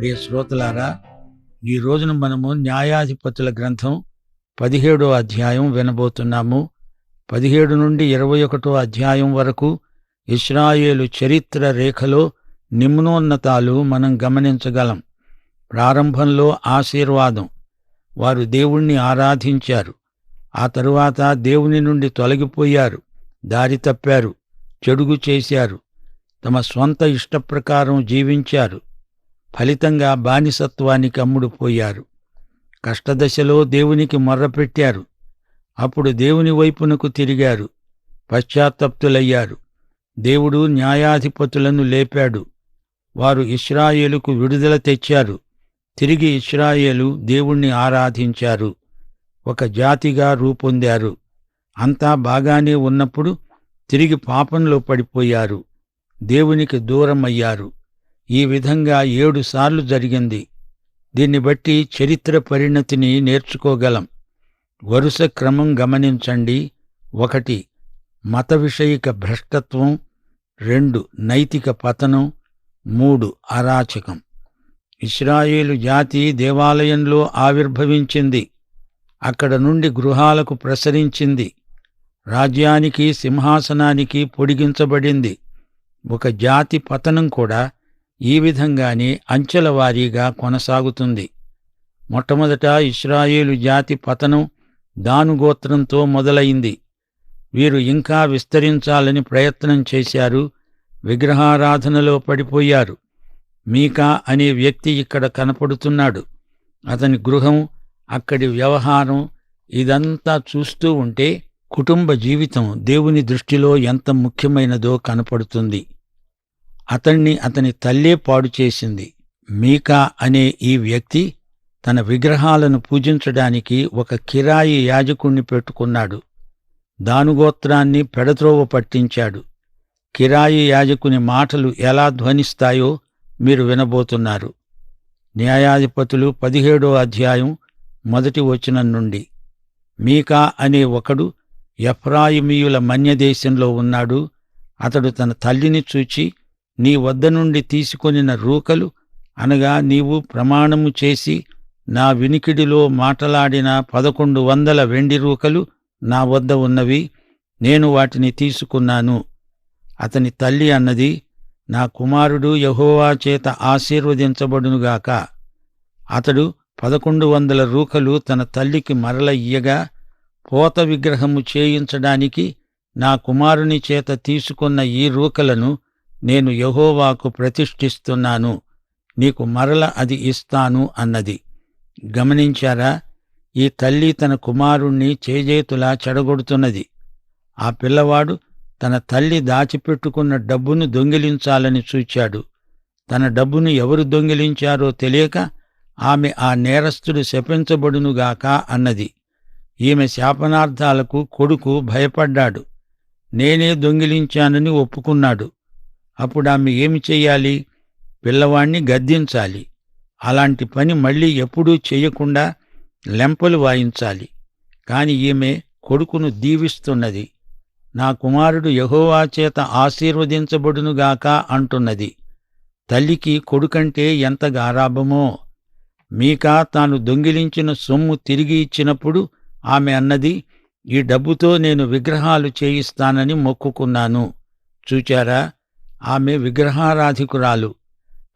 ప్రియ శ్రోతలారా ఈ రోజున మనము న్యాయాధిపతుల గ్రంథం పదిహేడో అధ్యాయం వినబోతున్నాము. పదిహేడు నుండి ఇరవై ఒకటో అధ్యాయం వరకు ఇస్రాయేలు చరిత్ర రేఖలో నిమ్నోన్నతాలు మనం గమనించగలం. ప్రారంభంలో ఆశీర్వాదం వారు దేవుణ్ణి ఆరాధించారు. ఆ తరువాత దేవుని నుండి తొలగిపోయారు దారి తప్పారు చెడుగు చేశారు తమ స్వంత ఇష్టప్రకారం జీవించారు. ఫలితంగా బానిసత్వానికి అమ్ముడుపోయారు కష్టదశలో దేవునికి మొర్రపెట్టారు అప్పుడు దేవుని వైపునకు తిరిగారు. పశ్చాత్తప్తులయ్యారు. దేవుడు న్యాయాధిపతులను లేపాడు. వారు ఇస్రాయేలుకు విడుదల తెచ్చారు. తిరిగి ఇస్రాయేలు దేవుణ్ణి ఆరాధించారు. ఒక జాతిగా రూపొందారు. అంతా బాగానే ఉన్నప్పుడు తిరిగి పాపంలో పడిపోయారు. దేవునికి దూరమయ్యారు. ఈ విధంగా ఏడుసార్లు జరిగింది. దీన్ని బట్టి చరిత్ర పరిణతిని నేర్చుకోగలం. వరుస క్రమం గమనించండి. ఒకటి మత విషయిక భ్రష్టత్వం. రెండు నైతిక పతనం. మూడు అరాచకం. ఇస్రాయేలు జాతి దేవాలయంలో ఆవిర్భవించింది. అక్కడ నుండి గృహాలకు ప్రసరించింది. రాజ్యానికి సింహాసనానికి పొడిగించబడింది. ఒక జాతి పతనం కూడా ఈ విధంగానే అంచెల వారీగా కొనసాగుతుంది. మొట్టమొదట ఇస్రాయేలు జాతి పతనం దానుగోత్రంతో మొదలైంది. వీరు ఇంకా విస్తరించాలని ప్రయత్నం చేశారు విగ్రహారాధనలో పడిపోయారు. మీకా అనే వ్యక్తి ఇక్కడ కనపడుతున్నాడు. అతని గృహం అక్కడి వ్యవహారం ఇదంతా చూస్తూ ఉంటే కుటుంబ జీవితం దేవుని దృష్టిలో ఎంత ముఖ్యమైనదో కనపడుతుంది. అతణ్ణి అతని తల్లే పాడు చేసింది. మీకా అనే ఈ వ్యక్తి తన విగ్రహాలను పూజించడానికి ఒక కిరాయి యాజకుణ్ణి పెట్టుకున్నాడు. దానుగోత్రాన్ని పెడత్రోవ పట్టించాడు. కిరాయి యాజకుని మాటలు ఎలా ధ్వనిస్తాయో మీరు వినబోతున్నారు. న్యాయాధిపతులు పదిహేడో అధ్యాయం మొదటి వచనం నుండి. మీకా అనే ఒకడు ఎఫ్రాయిమీయుల మన్యదేశంలో ఉన్నాడు. అతడు తన తల్లిని చూచి నీ వద్ద నుండి తీసుకొనిన రూకలు అనగా నీవు ప్రమాణము చేసి నా వినికిడిలో మాటలాడిన పదకొండు వందల వెండి రూకలు నా వద్ద ఉన్నవి నేను వాటిని తీసుకున్నాను. అతని తల్లి అన్నది నా కుమారుడు యహోవా చేత ఆశీర్వదించబడునుగాక. అతడు పదకొండు వందల రూకలు తన తల్లికి మరల ఇయ్యగా పోత విగ్రహము చేయించడానికి నా కుమారుని చేత తీసుకున్న ఈ రూకలను నేను యహోవాకు ప్రతిష్ఠిస్తున్నాను నీకు మరల అది ఇస్తాను అన్నది. గమనించారా? ఈ తల్లి తన కుమారుణ్ణి చేజేతులా చెడగొడుతున్నది. ఆ పిల్లవాడు తన తల్లి దాచిపెట్టుకున్న డబ్బును దొంగిలించాలని చూచాడు తన డబ్బును ఎవరు దొంగిలించారో తెలియక ఆమె ఆ నేరస్తుడు శపించబడునుగాక అన్నది. ఈమె శాపనార్థాలకు కొడుకు భయపడ్డాడు. నేనే దొంగిలించానని ఒప్పుకున్నాడు. అప్పుడు ఆమె ఏమి చెయ్యాలి? పిల్లవాణ్ణి గద్దించాలి. అలాంటి పని మళ్ళీ ఎప్పుడూ చెయ్యకుండా లెంపలు వాయించాలి. కాని ఈమె కొడుకును దీవిస్తున్నది. నా కుమారుడు యహోవా చేత ఆశీర్వదించబడునుగాక అంటున్నది. తల్లికి కొడుకంటే ఎంత గారాభమో. మీకా తాను దొంగిలించిన సొమ్ము తిరిగి ఇచ్చినప్పుడు ఆమె అన్నది ఈ డబ్బుతో నేను విగ్రహాలు చేయిస్తానని మొక్కుకున్నాను. చూచారా? ఆమె విగ్రహారాధికురాలు.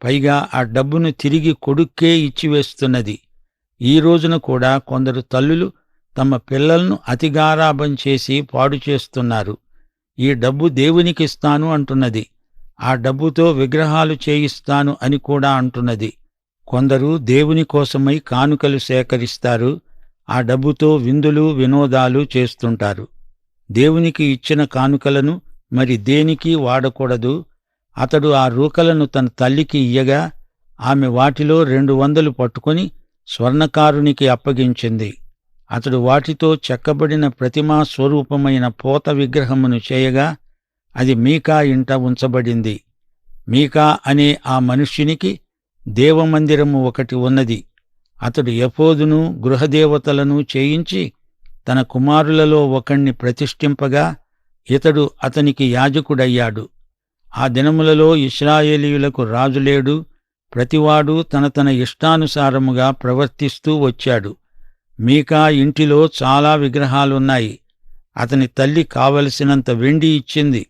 పైగా ఆ డబ్బును తిరిగి కొడుక్కే ఇచ్చివేస్తున్నది ఈ రోజున కూడా కొందరు తల్లులు తమ పిల్లలను అతిగారాభం చేసి పాడు చేస్తున్నారు. ఈ డబ్బు దేవునికిస్తాను అంటున్నది. ఆ డబ్బుతో విగ్రహాలు చేయిస్తాను అని కూడా అంటున్నది. కొందరు దేవుని కోసమై కానుకలు సేకరిస్తారు. ఆ డబ్బుతో విందులు వినోదాలు చేస్తుంటారు. దేవునికి ఇచ్చిన కానుకలను మరి దేనికి వాడకూడదు? అతడు ఆ రూకలను తన తల్లికి ఇయ్యగా ఆమె వాటిలో రెండు వందలు పట్టుకొని స్వర్ణకారునికి అప్పగించింది. అతడు వాటితో చెక్కబడిన ప్రతిమా స్వరూపమైన పోత విగ్రహమును చేయగా అది మీకా ఇంట ఉంచబడింది. మీకా అనే ఆ మనుష్యునికి దేవమందిరము ఒకటి ఉన్నది. అతడు యపోదును గృహదేవతలను చేయించి తన కుమారులలో ఒకణ్ణి ప్రతిష్ఠింపగా ఇతడు అతనికి యాజకుడయ్యాడు. ఆ దినములలో ఇస్రాయేలీయులకు రాజులేడు ప్రతివాడు తన తన ఇష్టానుసారముగా ప్రవర్తిస్తూ వచ్చాడు. మీకా ఇంటిలో చాలా విగ్రహాలున్నాయి. అతని తల్లి కావలసినంత వెండి ఇచ్చింది.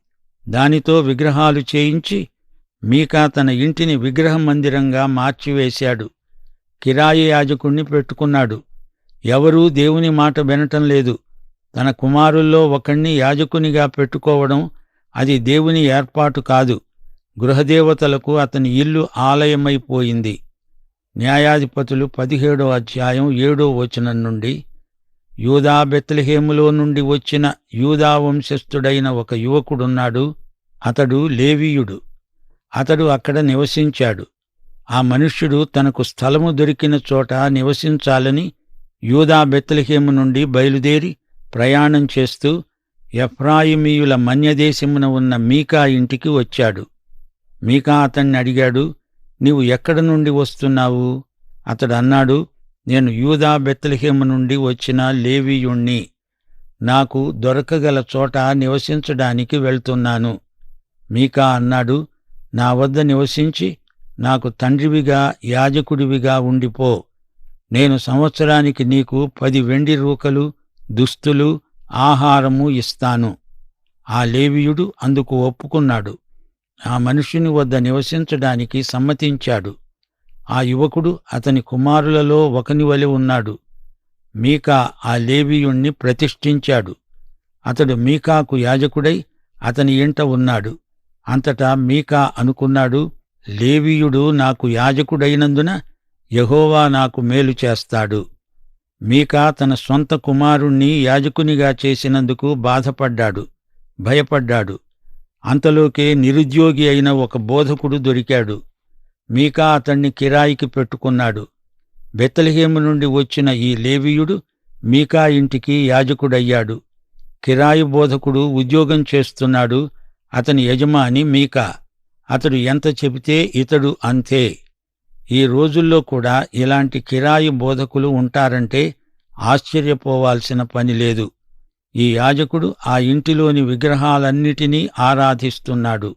దానితో విగ్రహాలు చేయించి మీకా తన ఇంటిని విగ్రహ మందిరంగా మార్చివేశాడు. కిరాయి యాజకుణ్ణి పెట్టుకున్నాడు. ఎవరూ దేవుని మాట వినటం లేదు. తన కుమారుల్లో ఒకణ్ణి యాజకునిగా పెట్టుకోవడం అది దేవుని ఏర్పాటు కాదు. గృహదేవతలకు అతని ఇల్లు ఆలయమైపోయింది. న్యాయాధిపతులు పదిహేడో అధ్యాయం ఏడో వచనం నుండి యూదా బెత్లహేములో నుండి వచ్చిన యూదా వంశస్థుడైన ఒక యువకుడున్నాడు. అతడు లేవీయుడు. అతడు అక్కడ నివసించాడు. ఆ మనుష్యుడు తనకు స్థలము దొరికిన చోట నివసించాలని యూదా బెత్లహేము నుండి బయలుదేరి ప్రయాణం చేస్తూ ఎఫ్రాయిమీయుల మన్యదేశమున ఉన్న మీకా ఇంటికి వచ్చాడు. మీకా అతన్ని అడిగాడు నీవు ఎక్కడ నుండి వస్తున్నావు? అతడు అన్నాడు నేను యూదా బెత్తలహేమ నుండి వచ్చిన లేవీయుణ్ణి. నాకు దొరకగల చోట నివసించడానికి వెళ్తున్నాను. మీకా అన్నాడు నా వద్ద నివసించి నాకు తండ్రివిగా యాజకుడివిగా ఉండిపో. నేను సంవత్సరానికి నీకు పది వెండి రూకలు దుస్తులు ఆహారము ఇస్తాను. ఆ లేవియుడు అందుకు ఒప్పుకున్నాడు. ఆ మనుష్యుని వద్ద నివసించడానికి సమ్మతించాడు. ఆ యువకుడు అతని కుమారులలో ఒకని వలె ఉన్నాడు. మీకా ఆ లేవీయుణ్ణి ప్రతిష్ఠించాడు. అతడు మీకాకు యాజకుడై అతని ఇంట ఉన్నాడు. అంతటా మీకా అనుకున్నాడు లేవీయుడు నాకు యాజకుడైనందున యహోవా నాకు మేలు చేస్తాడు. మీకా తన సొంత కుమారుణ్ణి యాజకునిగా చేసినందుకు బాధపడ్డాడు భయపడ్డాడు. అంతలోకే నిరుద్యోగి అయిన ఒక బోధకుడు దొరికాడు. మీకా అతణ్ణి కిరాయికి పెట్టుకున్నాడు. బెత్తలహేము నుండి వచ్చిన ఈ లేవీయుడు మీకా ఇంటికి యాజకుడయ్యాడు. కిరాయి బోధకుడు ఉద్యోగం చేస్తున్నాడు అతని యజమాని మీకా. అతడు ఎంత చెబితే ఇతడు అంతే. ఈ రోజుల్లో కూడా ఇలాంటి కిరాయి బోధకులు ఉంటారంటే ఆశ్చర్యపోవాల్సిన పని లేదు. ఈ యాజకుడు ఆ ఇంటిలోని విగ్రహాలన్నిటినీ ఆరాధిస్తున్నాడు.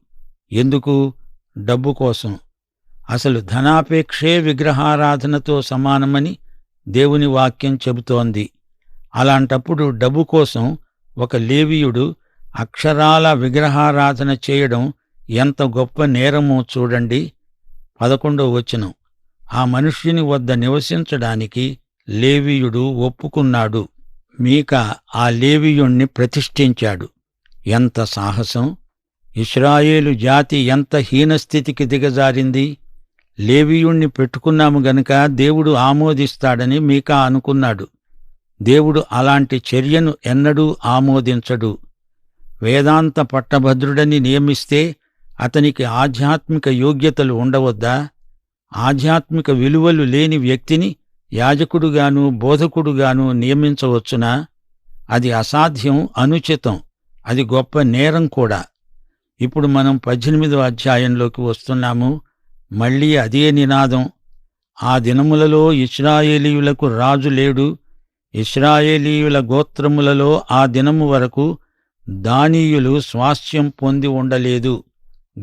ఎందుకు? డబ్బు కోసం. అసలు ధనాపేక్షే విగ్రహారాధనతో సమానమని దేవుని వాక్యం చెబుతోంది. అలాంటప్పుడు డబ్బు కోసం ఒక లేవీయుడు అక్షరాల విగ్రహారాధన చేయడం ఎంత గొప్ప నేరమో చూడండి. పదకొండో వచనం. ఆ మనుష్యుని వద్ద నివసించడానికి లేవీయుడు ఒప్పుకున్నాడు. మీక ఆ లేవీయుణ్ణి ప్రతిష్ఠించాడు. ఎంత సాహసం? ఇస్రాయేలు జాతి ఎంత హీనస్థితికి దిగజారింది? లేవీయుణ్ణి పెట్టుకున్నాము గనుక దేవుడు ఆమోదిస్తాడని మీకా అనుకున్నాడు. దేవుడు అలాంటి చర్యను ఎన్నడూ ఆమోదించడు. వేదాంత పట్టభద్రుడని నియమిస్తే అతనికి ఆధ్యాత్మిక యోగ్యతలు ఉండవద్దా? ఆధ్యాత్మిక విలువలు లేని వ్యక్తిని యాజకుడుగాను బోధకుడుగాను నియమించవచ్చునా? అది అసాధ్యం అనుచితం. అది గొప్ప నేరం కూడా. ఇప్పుడు మనం పద్దెనిమిదో అధ్యాయంలోకి వస్తున్నాము. మళ్ళీ అదే నినాదం. ఆ దినములలో ఇస్రాయేలీయులకు రాజు లేడు. ఇస్రాయేలీయుల గోత్రములలో ఆ దినము వరకు దానీయులు స్వాస్థ్యం పొంది ఉండలేదు.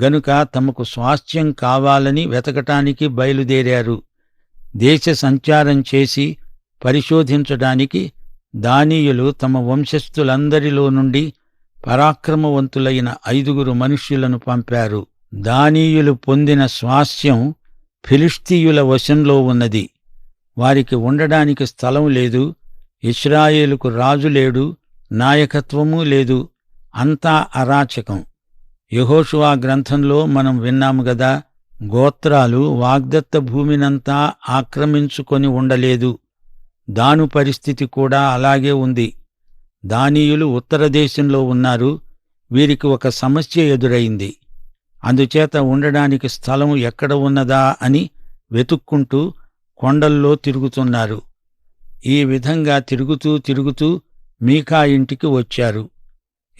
గనుక తమకు స్వాస్థ్యం కావాలని వెతకటానికి బయలుదేరారు. దేశ సంచారం చేసి పరిశోధించడానికి దానీయులు తమ వంశస్థులందరిలో నుండి పరాక్రమవంతులైన ఐదుగురు మనుష్యులను పంపారు. దానీయులు పొందిన స్వాస్థ్యం ఫిలిస్తీయుల వశంలో ఉన్నది. వారికి ఉండడానికి స్థలం లేదు. ఇస్రాయేలుకు రాజు లేడు. నాయకత్వమూ లేదు. అంతా అరాచకం. యహోషువా గ్రంథంలో మనం విన్నాము గదా గోత్రాలు వాగ్దత్త భూమినంతా ఆక్రమించుకొని ఉండలేదు. దాను పరిస్థితి కూడా అలాగే ఉంది. దానీయులు ఉత్తర దేశంలో ఉన్నారు. వీరికి ఒక సమస్య ఎదురైంది. అందుచేత ఉండడానికి స్థలం ఎక్కడ ఉన్నదా అని వెతుక్కుంటూ కొండల్లో తిరుగుతున్నారు. ఈ విధంగా తిరుగుతూ తిరుగుతూ మీకా ఇంటికి వచ్చారు.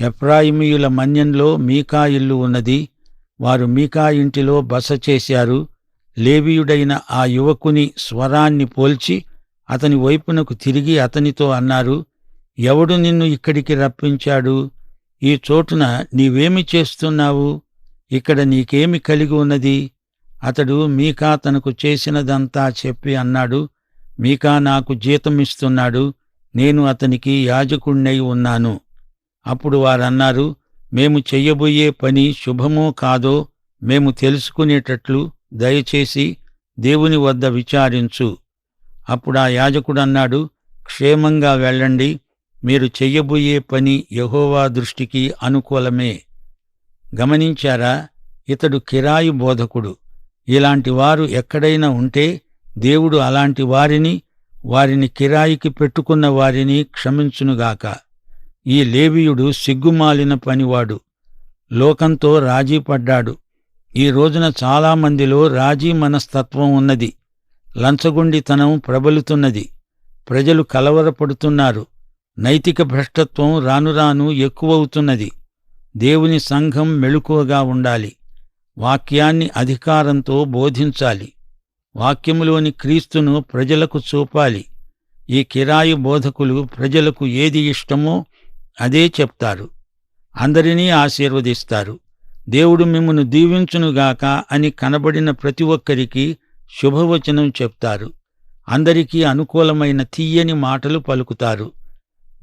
ఎఫ్రాయిమీయుల మన్యంలో మీకా ఇల్లు ఉన్నది. వారు మీకా ఇంటిలో బస చేశారు. లేవీయుడైన ఆ యువకుని స్వరాన్ని పోల్చి అతని వైపునకు తిరిగి అతనితో అన్నారు ఎవడు నిన్ను ఇక్కడికి రప్పించాడు? ఈ చోటున నీవేమి చేస్తున్నావు? ఇక్కడ నీకేమి కలిగి ఉన్నది? అతడు మీకా తనకు చేసినదంతా చెప్పి అన్నాడు మీకా నాకు జీతమిస్తున్నాడు. నేను అతనికి యాజకుణ్ణై ఉన్నాను. అప్పుడు వారన్నారు మేము చెయ్యబోయే పని శుభమో కాదో మేము తెలుసుకునేటట్లు దయచేసి దేవుని వద్ద విచారించు. అప్పుడు ఆ యాజకుడన్నాడు క్షేమంగా వెళ్ళండి మీరు చెయ్యబోయే పని యహోవా దృష్టికి అనుకూలమే. గమనించారా ఇతడు కిరాయి బోధకుడు. ఇలాంటి వారు ఎక్కడైనా ఉంటే దేవుడు అలాంటి వారిని వారిని కిరాయికి పెట్టుకున్న వారిని క్షమించునుగాక. ఈ లేవీయుడు సిగ్గుమాలిన పనివాడు. లోకంతో రాజీ పడ్డాడు. ఈ రోజున చాలామందిలో రాజీ మనస్తత్వం ఉన్నది. లంచగొండితనం ప్రబలుతున్నది. ప్రజలు కలవరపడుతున్నారు. నైతిక భ్రష్టత్వం రానురాను ఎక్కువవుతున్నది. దేవుని సంఘం మెళుకువగా ఉండాలి. వాక్యాన్ని అధికారంతో బోధించాలి. వాక్యములోని క్రీస్తును ప్రజలకు చూపాలి. ఈ కిరాయి బోధకులు ప్రజలకు ఏది ఇష్టమో అదే చెప్తారు. అందరినీ ఆశీర్వదిస్తారు. దేవుడు మిమ్మను దీవించునుగాక అని కనబడిన ప్రతి ఒక్కరికి శుభవచనం చెప్తారు. అందరికీ అనుకూలమైన తీయని మాటలు పలుకుతారు.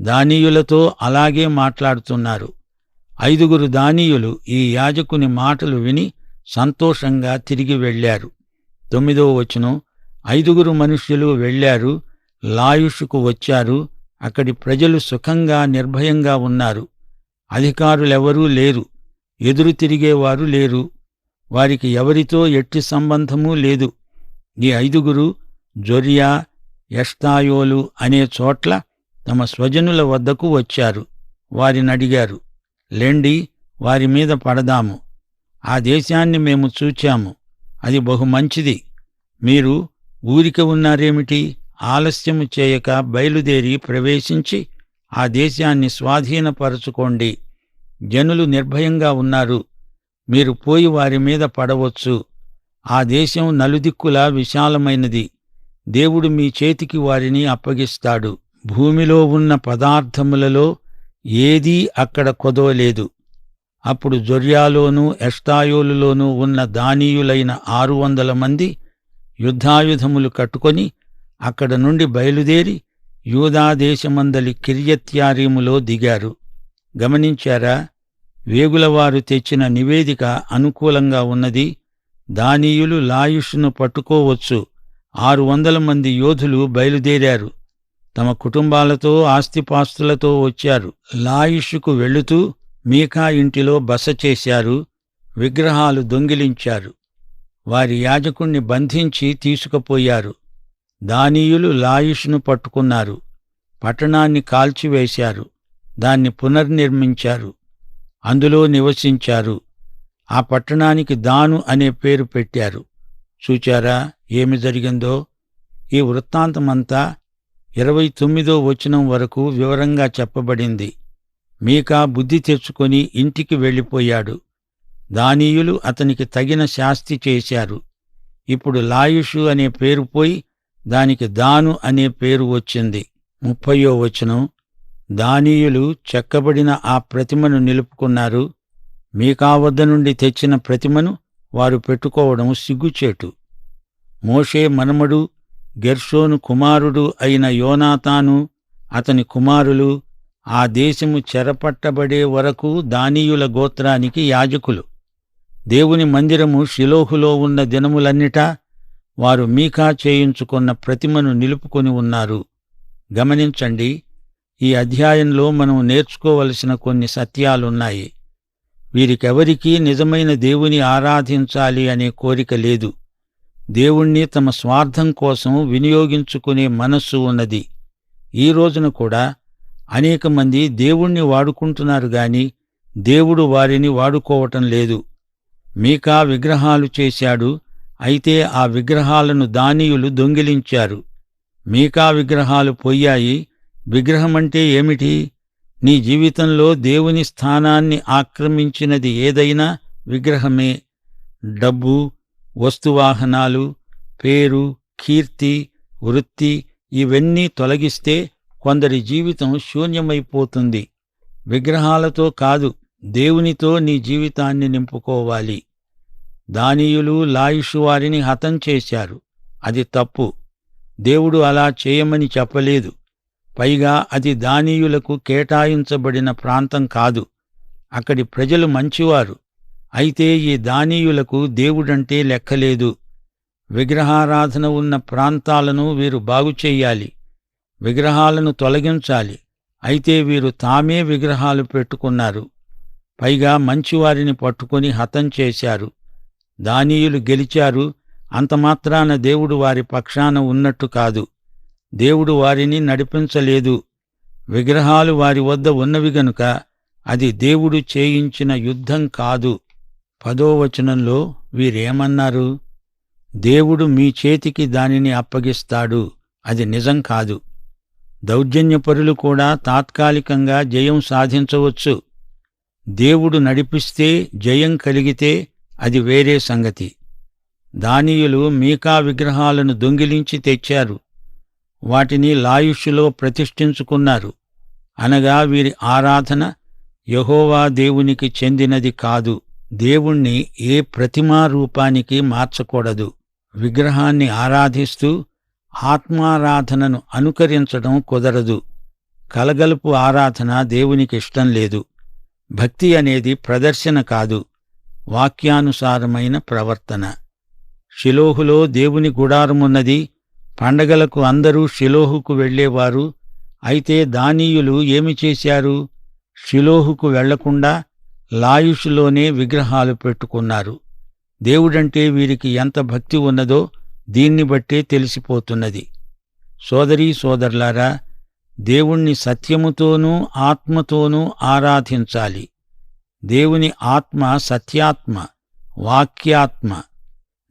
దానీయులతో అలాగే మాట్లాడుతున్నారు. ఐదుగురు దానీయులు ఈ యాజకుని మాటలు విని సంతోషంగా తిరిగి వెళ్ళారు. తొమ్మిదో వచనం ఐదుగురు మనుష్యులు వెళ్ళారు లాయుషుకు వచ్చారు అక్కడి ప్రజలు సుఖంగా నిర్భయంగా ఉన్నారు. అధికారులెవరూ లేరు. ఎదురు తిరిగేవారు లేరు. వారికి ఎవరితో ఎట్టి సంబంధమూ లేదు. ఈ ఐదుగురు జొరియా ఎష్తాయోలు అనే చోట్ల తమ స్వజనుల వద్దకు వచ్చారు. వారినడిగారు. లెండి వారి మీద పడదాము. ఆ దేశాన్ని మేము చూచాము. అది బహు మంచిది. మీరు ఊరిక ఉన్నారేమిటి? ఆలస్యము చేయక బయలుదేరి ప్రవేశించి ఆ దేశాన్ని స్వాధీనపరచుకోండి. జనులు నిర్భయంగా ఉన్నారు. మీరు పోయి వారి మీద పడవచ్చు. ఆ దేశం నలుదిక్కులా విశాలమైనది. దేవుడు మీ చేతికి వారిని అప్పగిస్తాడు. భూమిలో ఉన్న పదార్థములలో ఏదీ అక్కడ కొదవలేదు. అప్పుడు జొర్యాలోనూ ఎష్టాయోలులోనూ ఉన్న దానీయులైన ఆరు వందల మంది యుద్ధాయుధములు కట్టుకొని అక్కడ నుండి బయలుదేరి యూదాదేశమందలి కిర్యత్యారీములో దిగారు. గమనించారా? వేగులవారు తెచ్చిన నివేదిక అనుకూలంగా ఉన్నది. దానీయులు లాయుషును పట్టుకోవచ్చు. ఆరు వందల మంది యోధులు బయలుదేరారు. తమ కుటుంబాలతో ఆస్తిపాస్తులతో వచ్చారు. లాయుషుకు వెళుతూ మీకా ఇంటిలో బస చేశారు. విగ్రహాలు దొంగిలించారు. వారి యాజకుణ్ణి బంధించి తీసుకుపోయారు. దానీయులు లాయుషును పట్టుకున్నారు. పట్టణాన్ని కాల్చివేశారు. దాన్ని పునర్నిర్మించారు. అందులో నివసించారు. ఆ పట్టణానికి దాను అనే పేరు పెట్టారు. చూచారా ఏమి జరిగిందో? ఈ వృత్తాంతమంతా ఇరవై తొమ్మిదో వచనం వరకు వివరంగా చెప్పబడింది. మీకా బుద్ధి తెచ్చుకొని ఇంటికి వెళ్ళిపోయాడు. దానీయులు అతనికి తగిన శాస్తి చేశారు. ఇప్పుడు లాయుషు అనే పేరు పోయి దానికి దాను అనే పేరు వచ్చింది. ముప్పయో వచనం. దానీయులు చెక్కబడిన ఆ ప్రతిమను నిలుపుకున్నారు. మీకా వద్ద నుండి తెచ్చిన ప్రతిమను వారు పెట్టుకోవడం సిగ్గుచేటు. మోషే మనమడు గెర్షోను కుమారుడు అయిన యోనాతాను అతని కుమారులు ఆ దేశము చెరపట్టబడే వరకు దానీయుల గోత్రానికి యాజకులు. దేవుని మందిరము షిలోహులో ఉన్న దినములన్నిటా వారు మీకా చేయించుకున్న ప్రతిమను నిలుపుకొని ఉన్నారు. గమనించండి ఈ అధ్యాయంలో మనం నేర్చుకోవలసిన కొన్ని సత్యాలున్నాయి. వీరికెవరికీ నిజమైన దేవుని ఆరాధించాలి అనే కోరిక లేదు. దేవుణ్ణి తమ స్వార్థం కోసం వినియోగించుకునే మనస్సు ఉన్నది. ఈ రోజున కూడా అనేక మంది దేవుణ్ణి వాడుకుంటున్నారు గాని దేవుడు వారిని వాడుకోవటం లేదు. మీకా విగ్రహాలు చేశాడు అయితే ఆ విగ్రహాలను దానీయులు దొంగిలించారు. మీకా విగ్రహాలు పోయాయి. విగ్రహమంటే ఏమిటి? నీ జీవితంలో దేవుని స్థానాన్ని ఆక్రమించినది ఏదైనా విగ్రహమే. డబ్బు వస్తువాహనాలు పేరు కీర్తి వృత్తి ఇవన్నీ తొలగిస్తే కొందరి జీవితం శూన్యమైపోతుంది. విగ్రహాలతో కాదు దేవునితో నీ జీవితాన్ని నింపుకోవాలి. దానీయులు లాయిషు వారిని హతం చేశారు. అది తప్పు. దేవుడు అలా చేయమని చెప్పలేదు. పైగా అది దానీయులకు కేటాయించబడిన ప్రాంతం కాదు. అక్కడి ప్రజలు మంచివారు. అయితే ఈ దానీయులకు దేవుడంటే లెక్కలేదు. విగ్రహారాధన ఉన్న ప్రాంతాలను వీరు బాగుచెయ్యాలి విగ్రహాలను తొలగించాలి. అయితే వీరు తామే విగ్రహాలు పెట్టుకున్నారు. పైగా మంచివారిని పట్టుకొని హతం చేశారు. దానీయులు గెలిచారు. అంతమాత్రాన దేవుడు వారి పక్షాన ఉన్నట్టు కాదు. దేవుడు వారిని నడిపించలేదు. విగ్రహాలు వారి వద్ద ఉన్నవి గనుక అది దేవుడు చేయించిన యుద్ధం కాదు. పదో వచనంలో వీరేమన్నారు? దేవుడు మీ చేతికి దానిని అప్పగిస్తాడు. అది నిజం కాదు. దౌర్జన్యపరులు కూడా తాత్కాలికంగా జయం సాధించవచ్చు. దేవుడు నడిపిస్తే జయం కలిగితే అది వేరే సంగతి. దానియులు మీకా విగ్రహాలను దొంగిలించి తెచ్చారు. వాటిని లాయుష్యులో ప్రతిష్ఠించుకున్నారు. అనగా వీరి ఆరాధన యహోవా దేవునికి చెందినది కాదు. దేవుణ్ణి ఏ ప్రతిమారూపానికి మార్చకూడదు. విగ్రహాన్ని ఆరాధిస్తూ ఆత్మారాధనను అనుకరించడం కుదరదు. కలగలుపు ఆరాధన దేవునికి ఇష్టం లేదు. భక్తి అనేది ప్రదర్శన కాదు. వాక్యానుసారమైన ప్రవర్తన. షిలోహులో దేవుని గుడారమున్నది. పండగలకు అందరూ షిలోహుకు వెళ్ళేవారు. అయితే దానీయులు ఏమి చేశారు? షిలోహుకు వెళ్ళకుండా లాయుషులోనే విగ్రహాలు పెట్టుకున్నారు. దేవుడంటే వీరికి ఎంత భక్తి ఉన్నదో దీన్ని బట్టే తెలిసిపోతున్నది. సోదరీ సోదరులారా దేవుణ్ణి సత్యముతోనూ ఆత్మతోనూ ఆరాధించాలి. దేవుని ఆత్మ సత్యాత్మ వాక్యాత్మ.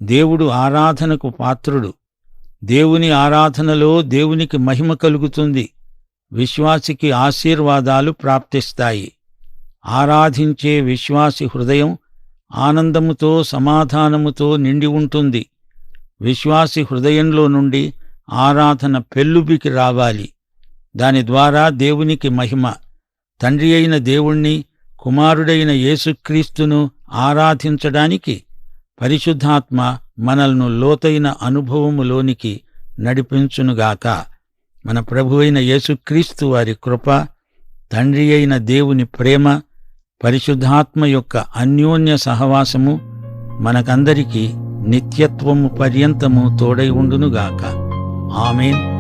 దేవుడు ఆరాధనకు పాత్రుడు. దేవుని ఆరాధనలో దేవునికి మహిమ కలుగుతుంది. విశ్వాసికి ఆశీర్వాదాలు ప్రాప్తిస్తాయి. ఆరాధించే విశ్వాసి హృదయం ఆనందముతో సమాధానముతో నిండి ఉంటుంది. విశ్వాసి హృదయంలో నుండి ఆరాధన పెల్లుబికి రావాలి. దాని ద్వారా దేవునికి మహిమ. తండ్రి అయిన దేవుణ్ణి కుమారుడైన యేసుక్రీస్తును ఆరాధించడానికి పరిశుద్ధాత్మ మనల్ను లోతైన అనుభవములోనికి నడిపించునుగాక. మన ప్రభువైన యేసుక్రీస్తు వారి కృప తండ్రి అయిన దేవుని ప్రేమ పరిశుద్ధాత్మ యొక్క అన్యోన్య సహవాసము మనకందరికీ నిత్యత్వము పర్యంతము తోడై ఉండునుగాక. ఆమెన్.